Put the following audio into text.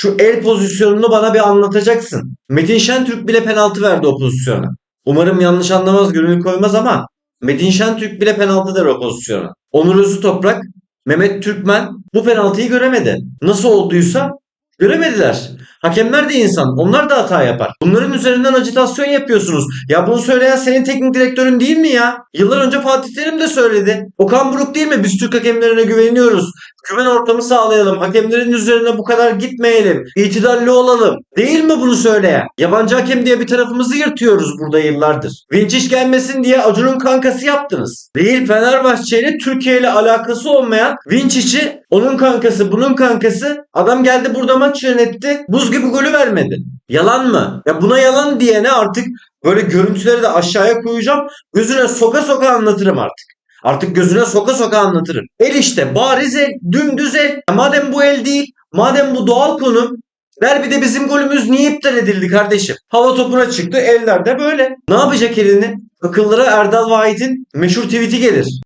Şu el pozisyonunu bana bir anlatacaksın. Metin Şentürk bile penaltı verdi o pozisyona. Umarım yanlış anlamaz, gönül koymaz ama Metin Şentürk bile penaltı der o pozisyona. Onur Özü Toprak, Mehmet Türkmen bu penaltıyı göremedi. Nasıl olduysa göremediler. Hakemler de insan. Onlar da hata yapar. Bunların üzerinden acitasyon yapıyorsunuz. Ya bunu söyleyen senin teknik direktörün değil mi ya? Yıllar önce Fatih Terim de söyledi. Okan Buruk değil mi? Biz Türk hakemlerine güveniyoruz. Güven ortamı sağlayalım. Hakemlerin üzerine bu kadar gitmeyelim. İtidalli olalım. Değil mi bunu söyleyen? Yabancı hakem diye bir tarafımızı yırtıyoruz burada yıllardır. Vinçiş gelmesin diye Acun'un kankası yaptınız. Değil Fenerbahçe ile Türkiye ile alakası olmayan Vinçiş'i onun kankası bunun kankası adam geldi burada maç yönetti. Buz gibi golü vermedi. Yalan mı? Ya buna yalan diyene artık böyle görüntüleri de aşağıya koyacağım. Gözüne soka soka anlatırım artık. Artık gözüne soka soka anlatırım. El işte bariz el, dümdüz el. Madem bu el değil, madem bu doğal konu, derbide bizim golümüz niye iptal edildi kardeşim? Hava topuna çıktı, eller de böyle. Ne yapacak elini? Akıllara Erdal Vahit'in meşhur tweet'i gelir.